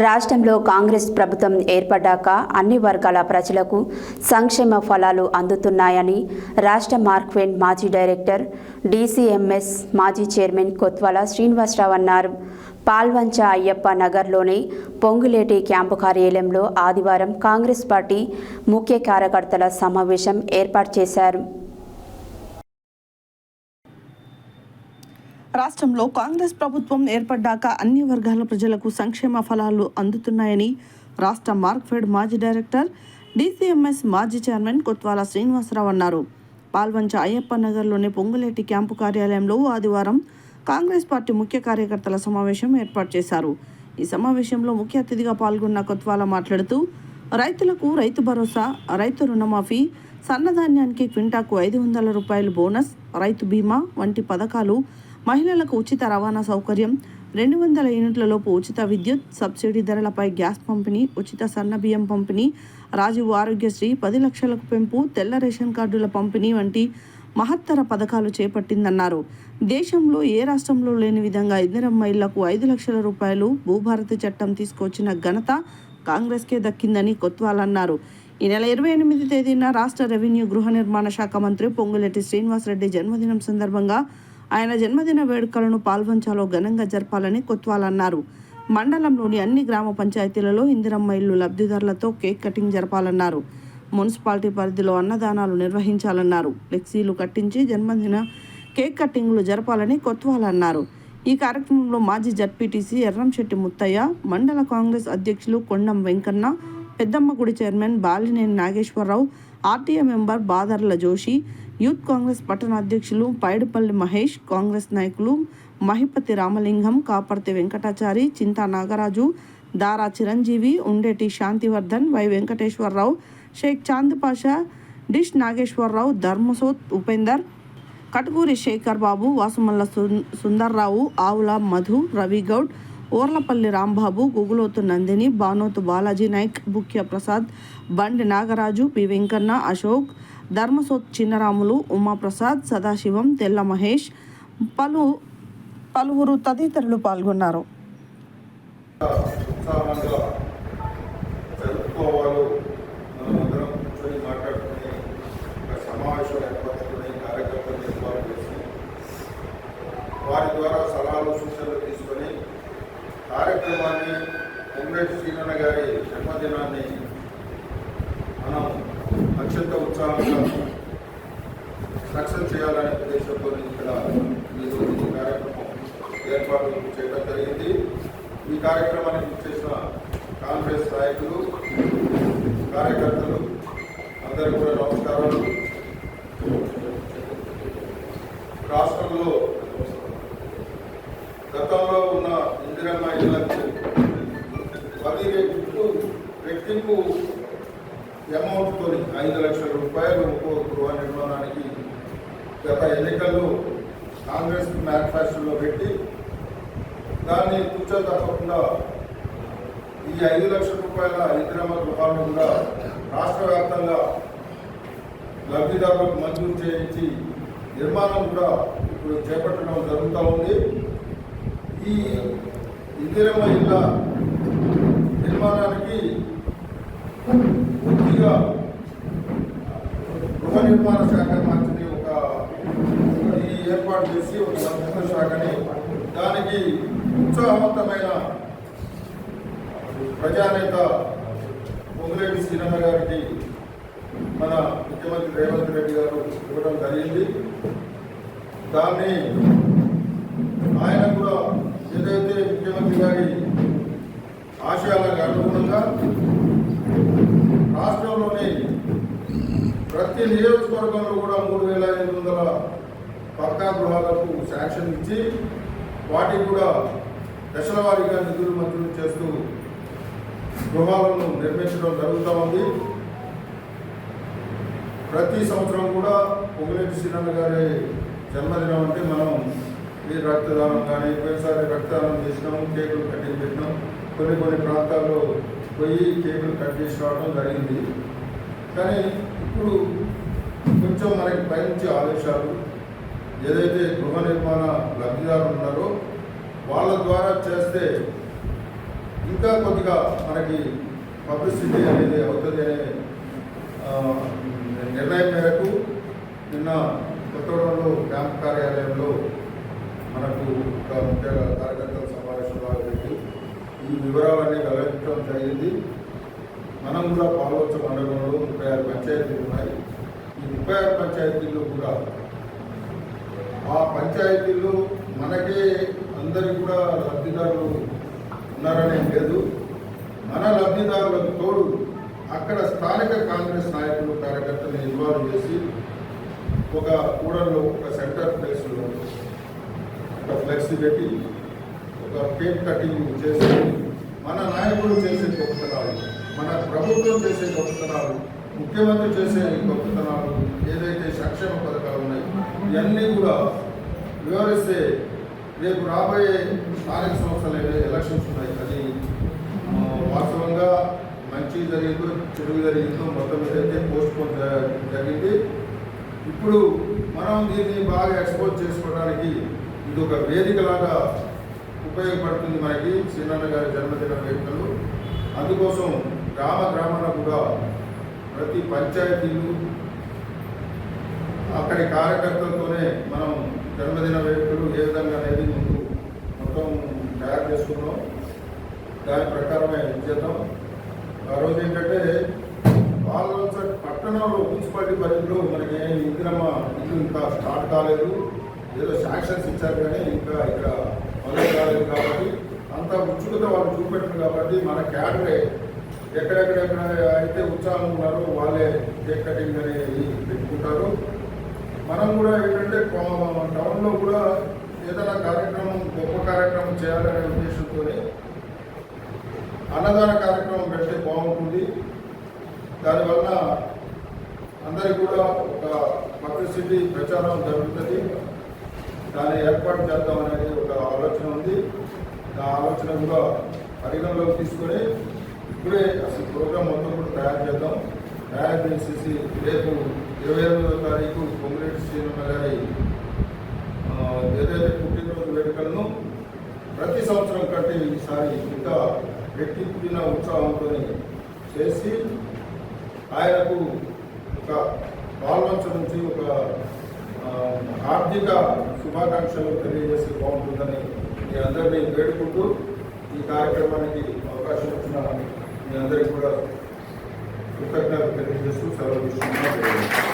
రాష్ట్రంలో కాంగ్రెస్ ప్రభుత్వం ఏర్పడ్డాక అన్ని వర్గాల ప్రజలకు సంక్షేమ ఫలాలు అందుతున్నాయని రాష్ట్ర మార్క్వెంట్ మాజీ డైరెక్టర్ డీసీఎంఎస్ మాజీ చైర్మన్ కొత్వాల శ్రీనివాసరావు అన్నారు. పాల్వంచ అయ్యప్ప నగర్లోని పొంగులేటి క్యాంపు కార్యాలయంలో ఆదివారం కాంగ్రెస్ పార్టీ ముఖ్య కార్యకర్తల సమావేశం ఏర్పాటు చేశారు. రాష్ట్రంలో కాంగ్రెస్ ప్రభుత్వం ఏర్పడ్డాక అన్ని వర్గాల ప్రజలకు సంక్షేమ ఫలాలు అందుతున్నాయని రాష్ట్ర మార్క్ఫెడ్ మాజీ డైరెక్టర్ డీసీఎంఎస్ మాజీ చైర్మన్ కొత్వాల శ్రీనివాసరావు అన్నారు. పాల్వంచ అయ్యప్ప నగర్లోని పొంగులేటి క్యాంపు కార్యాలయంలో ఆదివారం కాంగ్రెస్ పార్టీ ముఖ్య కార్యకర్తల సమావేశం ఏర్పాటు చేశారు. ఈ సమావేశంలో ముఖ్య అతిథిగా పాల్గొన్న కొత్వాల మాట్లాడుతూ రైతులకు రైతు భరోసా రైతు రుణమాఫీ సన్నధాన్యానికి క్వింటాకు ఐదు వందల రూపాయలు బోనస్ రైతు బీమా వంటి పథకాలు మహిళలకు ఉచిత రవాణా సౌకర్యం. రెండు వందల యూనిట్లలోపు ఉచిత విద్యుత్ సబ్సిడీ ధరలపై గ్యాస్ పంపిణీ ఉచిత సన్న బియ్యం పంపిణీ రాజీవ్ ఆరోగ్యశ్రీ పది లక్షలకు పెంపు తెల్ల రేషన్ కార్డుల పంపిణీ వంటి మహత్తర పథకాలు చేపట్టిందన్నారు. దేశంలో ఏ రాష్ట్రంలో లేని విధంగా ఇందిరమ్మ మహిళలకు ఐదు లక్షల రూపాయలు భూభారతి చట్టం తీసుకొచ్చిన ఘనత కాంగ్రెస్కే దక్కిందని కొత్వాలన్నారు ఈ నెల ఇరవై ఎనిమిది తేదీన రాష్ట్ర రెవెన్యూ గృహ నిర్మాణ శాఖ మంత్రి పొంగులెట్టి శ్రీనివాసరెడ్డి జన్మదినం సందర్భంగా ఆయన జన్మదిన వేడుకలను పాల్వంచాలో ఘనంగా జరపాలని కొత్వాల్ అన్నారు మండలంలోని అన్ని గ్రామ పంచాయతీలలో ఇందిరమ్మ ఇల్లు లబ్ధిదారులతో కేక్ కటింగ్ జరపాలన్నారు. మున్సిపాలిటీ పరిధిలో అన్నదానాలు నిర్వహించాలన్నారు. ఫ్లెక్సీలు కట్టించి జన్మదిన కేక్ కట్టింగ్లు జరపాలని కొత్వాల్ అన్నారు ఈ కార్యక్రమంలో మాజీ జడ్పీటీసీ ఎర్రంశెట్టి ముత్తయ్య మండల కాంగ్రెస్ అధ్యక్షులు Kondam Venkanna Peddammagudi chairman Balineni Nageswararao RTA member Badarla Joshi youth Congress పట్టణ అధ్యక్షులు పైడిపల్లి మహేష్ కాంగ్రెస్ నాయకులు మహిపతి రామలింగం కాపర్తి వెంకటాచారి చింతా నాగరాజు దారా చిరంజీవి ఉండేటి శాంతివర్ధన్ వై వెంకటేశ్వరరావు షేక్ చాంద్ పాషా డిష్ నాగేశ్వరరావు ధర్మసోత్ ఉపేందర్ కటుకూరి శేఖర్ బాబు వాసుమల్ల సున్- సుందర్రావు ఆవుల మధు రవిగౌడ్ ఓర్లపల్లి రాంబాబు గుగులోతు నందిని బానోతు బాలాజీ నాయక్ బుక్య ప్రసాద్ బండి నాగరాజు పి వెంకన్న అశోక్ ధర్మసోత్ చిన్నరాములు ఉమాప్రసాద్ సదాశివం తెల్ల మహేష్ పలు పలువురు తదితరులు పాల్గొన్నారు. వారి ద్వారా మనమందరం కూర్చొని మాట్లాడుకుని ఒక సమావేశం ఏర్పరచుకుని కార్యకర్తలు ఏర్పాటు చేసి వారి ద్వారా సలహాలు సూచనలు తీసుకొని కార్యక్రమాన్ని పొంగేటి శ్రీనన్న గారి జన్మదినాన్ని మనం అత్యంత ఉత్సాహంగా సక్సెస్ చేయాలనే ఉద్దేశంతో ఇక్కడ ఈరోజు ఈ కార్యక్రమం ఏర్పాటు చేయడం జరిగింది. ఈ కార్యక్రమానికి చేసిన కాంగ్రెస్ నాయకులు కార్యకర్తలు అందరికీ కూడా నమస్కారాలు. రాష్ట్రంలో పది రెట్లు రెట్టింపు అమౌంట్తో ఐదు లక్షల రూపాయలు ఒక్కో గృహ నిర్మాణానికి గత ఎన్నికల్లో కాంగ్రెస్ మేనిఫెస్టోలో పెట్టి దాన్ని కూర్చో తప్పకుండా ఈ ఐదు లక్షల రూపాయల ఇందిరమ్మ గృహాలను కూడా రాష్ట్ర వ్యాప్తంగా లబ్ధిదారులకు మంజూరు చేయించి నిర్మాణం కూడా ఇప్పుడు చేపట్టడం జరుగుతూ ఉంది. ఈ ఇందిరమ్మ ఇళ్ళ నిర్మాణానికి పూర్తిగా గృహ నిర్మాణ శాఖ మంత్రిని ఒక ఈ ఏర్పాటు చేసి ఒక సంస్థ శాఖని దానికి ఉత్సాహవంతమైన ప్రజానేత పొంగులేటి శ్రీరమ్మ గారికి మన ముఖ్యమంత్రి రేవంత్ రెడ్డి గారు ఇవ్వడం జరిగింది. దాన్ని ఆయన కూడా ఏదైతే ముఖ్యమంత్రి గారి ఆశయాలకు అనుగుణంగా రాష్ట్రంలోని ప్రతి నియోజకవర్గంలో కూడా మూడు వేల ఐదు వందల పక్కా గృహాలకు శాంక్షన్ ఇచ్చి వాటికి కూడా దశల వారీగా నిధులు మంజూరు చేస్తూ గృహాలను నిర్మించడం జరుగుతూ ఉంది. ప్రతి సంవత్సరం కూడా పొంగులేటి శ్రీరామ గారి జన్మదినం అంటే మనం ఈ రక్తదానం కానీ ఒకసారి రక్తదానం చేసినాము కేకులు కట్టింగ్ పెట్టినాం. కొన్ని కొన్ని ప్రాంతాల్లో పోయి కేకులు కట్ చేసి రావడం జరిగింది. కానీ ఇప్పుడు కొంచెం మనకి పైనుంచి ఆదేశాలు ఏదైతే గృహ నిర్మాణ లబ్ధిదారులు ఉన్నారో వాళ్ళ ద్వారా చేస్తే ఇంకా కొద్దిగా మనకి పబ్లిసిటీ అనేది అవుతుంది అనే నిర్ణయం మేరకు నిన్న కొత్తగూడెంలో క్యాంప్ కార్యాలయంలో మనకు ఒక ముఖ్య కార్యకర్తల సమావేశంలో పెట్టి ఈ వివరాలన్నీ వెల్లడించడం జరిగింది. మనం కూడా పాల్గొచ్చ మండలంలో ముప్పై ఆరు పంచాయతీలు ఉన్నాయి. ఈ ముప్పై ఆరు పంచాయతీల్లో కూడా. ఆ పంచాయతీల్లో మనకే అందరికీ కూడా లబ్ధిదారులు ఉన్నారనే లేదు. మన లబ్ధిదారులకు తోడు అక్కడ స్థానిక కాంగ్రెస్ నాయకులు కార్యకర్తలు ఇన్వాల్వ్ చేసి ఒక కూడల్లో ఒక సెంటర్ ప్లేస్లో ఒక ఫ్లెక్సీ పెట్టి ఒక కేక్ కటింగ్ చేసి మన నాయకులు చేసే గొప్పతనాలు మన ప్రభుత్వం చేసే గొప్పతనాలు ముఖ్యమంత్రి చేసే గొప్పతనాలు ఏదైతే సంక్షేమ పథకాలు ఉన్నాయి ఇవన్నీ కూడా వివరిస్తే రేపు రాబోయే స్థానిక సంస్థలు ఏవైతే ఎలక్షన్స్ ఉన్నాయి. అది వాస్తవంగా మంచి జరిగిందో చెడు జరిగిందో మొత్తం ఏదైతే పోస్ట్ పోన్ జరిగింది ఇప్పుడు మనం దీన్ని బాగా ఎక్స్పోజ్ చేసుకోవడానికి ఇది ఒక వేదికలాగా ఉపయోగపడుతుంది మనకి. సీనన్న గారి జన్మదిన వేదికలు అందుకోసం గ్రామ గ్రామాల కూడా ప్రతి పంచాయతీలు అక్కడి కార్యకర్తలతోనే మనం జన్మదిన వేడుకలు ఏ విధంగా అనేది ముందు మొత్తం తయారు చేసుకున్నాం. దాని ప్రకారమే చేద్దాం. ఆ రోజు ఏంటంటే వాళ్ళ పట్టణంలో మున్సిపాలిటీ పరిధిలో మనకి ఇంద్రమ ఇల్లు ఇంకా స్టార్ట్ కాలేదు. ఏదో శాంక్షన్స్ ఇచ్చారు కానీ ఇంకా ఇక్కడ మొదలు కాలేదు కాబట్టి అంత ఉత్సుకత వాళ్ళు చూపెట్టారు కాబట్టి మన క్యాడరే ఎక్కడెక్కడెక్కడ అయితే ఉత్సాహం ఉన్నారో వాళ్ళే కేక్ కటింగ్ అనేది పెట్టుకుంటారు. మనం కూడా ఏంటంటే టౌన్లో కూడా ఏదైనా కార్యక్రమం గొప్ప కార్యక్రమం చేయాలనే ఉద్దేశంతో అన్నదాన కార్యక్రమం పెడితే బాగుంటుంది. దానివల్ల అందరికి కూడా ఒక పబ్లిసిటీ ప్రచారం జరుగుతుంది. దాన్ని ఏర్పాటు చేద్దాం అనేది ఒక ఆలోచన ఉంది. ఆ ఆలోచన కూడా పరిగణలోకి తీసుకొని ఇప్పుడే అసలు ప్రోగ్రామ్ మొత్తం కూడా తయారు చేద్దాం. తయారు చేసేసి రేపు ఇరవై ఎనిమిదవ తారీఖు పొంగిరెడ్డి శ్రీనివాస గారి ఏదైతే పుట్టినరోజు వేడుకలను ప్రతి సంవత్సరం కంటే ఈసారి ఇంకా రెట్టింపిన ఉత్సాహంతో చేసి ఆయనకు ఒక పాల్వంచ నుంచి ఒక ఆర్థిక శుభాకాంక్షలు తెలియజేస్తే బాగుంటుందని మీ అందరినీ వేడుకుంటూ ఈ కార్యక్రమానికి అవకాశం ఇచ్చిన మీ అందరికీ కూడా కృతజ్ఞతలు తెలియజేస్తూ సెలవు తీసుకుంటున్నాను.